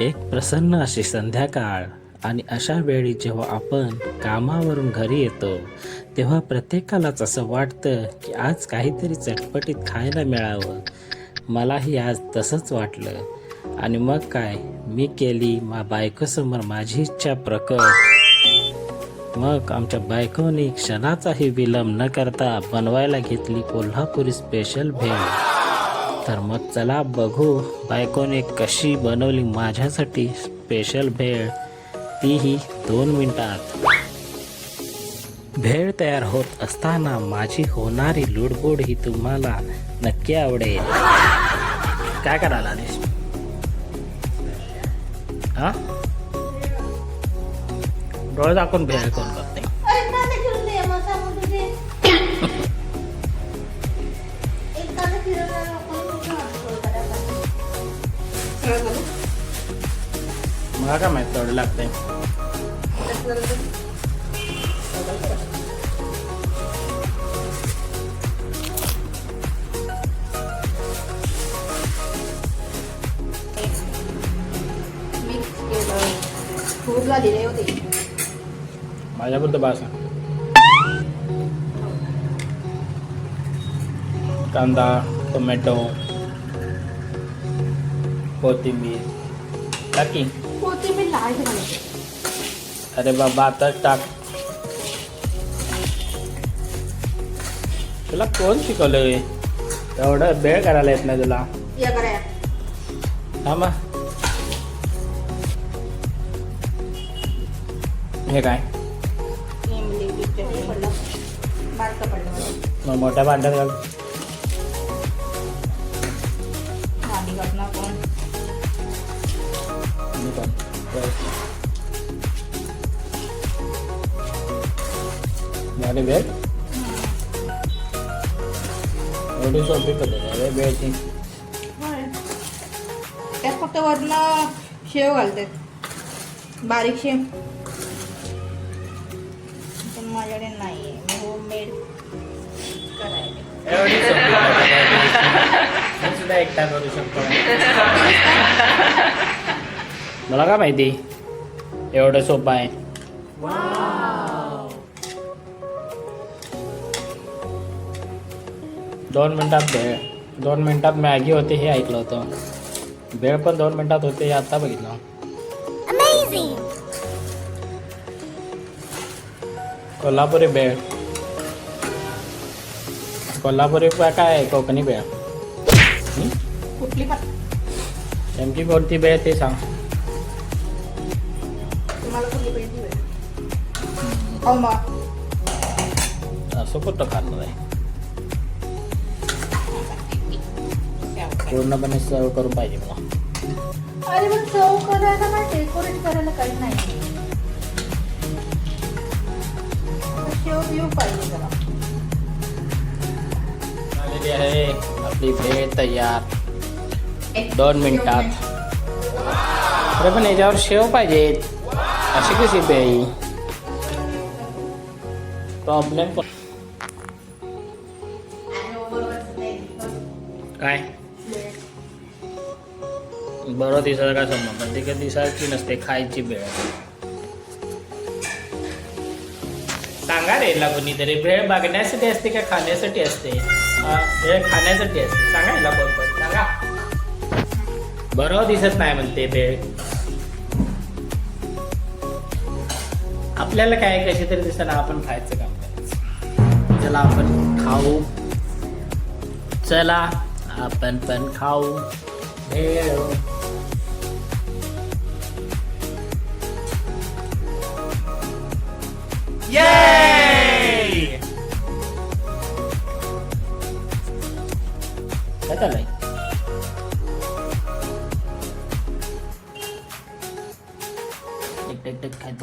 एक प्रसन्न अशी संध्याकाळ. आणि अशा वेळी जेव्हा आपण कामावरून घरी येतो तेव्हा प्रत्येकालाच असं वाटतं की आज काहीतरी चटपटीत खायला मिळावं. मलाही आज तसंच वाटलं. आणि मग काय? मी केली मा बायकोसमोर माझी इच्छा प्रकट. मग आमच्या बायकोने क्षणाचाही विलंब न करता बनवायला घेतली कोल्हापुरी स्पेशल भेळ. तर मग चला बघू बायकोने कशी बनवली माझ्यासाठी स्पेशल भेळ. तीही दोन मिनिटात. भेळ तयार होत असताना माझी होणारी लुडबुड ही तुम्हाला नक्की आवडेल. काय करायला आलीस? हा? डोळे दाखवून भेळ कोण करते? मला काय माहीत तेवढं लागतंय. मिक्स केलं खूप झालेले होते माझ्याबद्दल बासा कांदा टोमॅटो कोथिंबीर टाकी. अरे बाबा आताच टाक. तुला कोण शिकवलंय? एवढं बेळ करायला येत नाही तुला. थांबा हे. काय? मग मोठ्या भांड्यात घाल. मी पण. झाली बेळ एवढी सोपी पद्धत आहे रे बेळची त्यात फक्त वरनं शेव घालतात बारीक शेव. पण माझ्याकडे नाही आहे होममेड करायला. एवढी सोपी पद्धत आहे. मी सुद्धा एकटा करू शकतो. मला काय माहिती? एवढं सोपं आहे. दोन मिनिटात भेळ दोन मिनिटात मॅगी होते हे ऐकलं होतं. भेळ पण दोन मिनिटात होते हे आता बघितलं. कोल्हापुरी भेळ कोल्हापुरी काय आहे? कोकणी भेळ? कुठली पण. नेमकी कोणती भेळ ते सांग. असं कुठं खाल्लं आहे? पूर्णपणे सर्व करून पाहिजे मला अरे पण चव करायला डेकोरेट करायला काही नाही. शेव बिव पाहिजे जरा. झालेली आहे आपली भेळ तयार. दोन मिनिटात. अरे पण याच्यावर शेव पाहिजेत अशी कशी भेळ? प्रॉब्लेम काय? बरोबर दिसायला काय संबंध? पण ते कधी दिसायची नसते खायची भेळ सांगा रे ला कोणीतरी भेळ बघण्यासाठी असते का खाण्यासाठी असते? वेळ भेळ खाण्यासाठी असते. सांगा याला कोण पण सांगा. बरोबर दिसत नाही म्हणते भेळ. आपल्याला काय कशी तरी दिसताना आपण खायचं काम करायचं. चला आपण खाऊ. चला. happen when cow there. Yay! Tagalay. Tek tek tek kahit.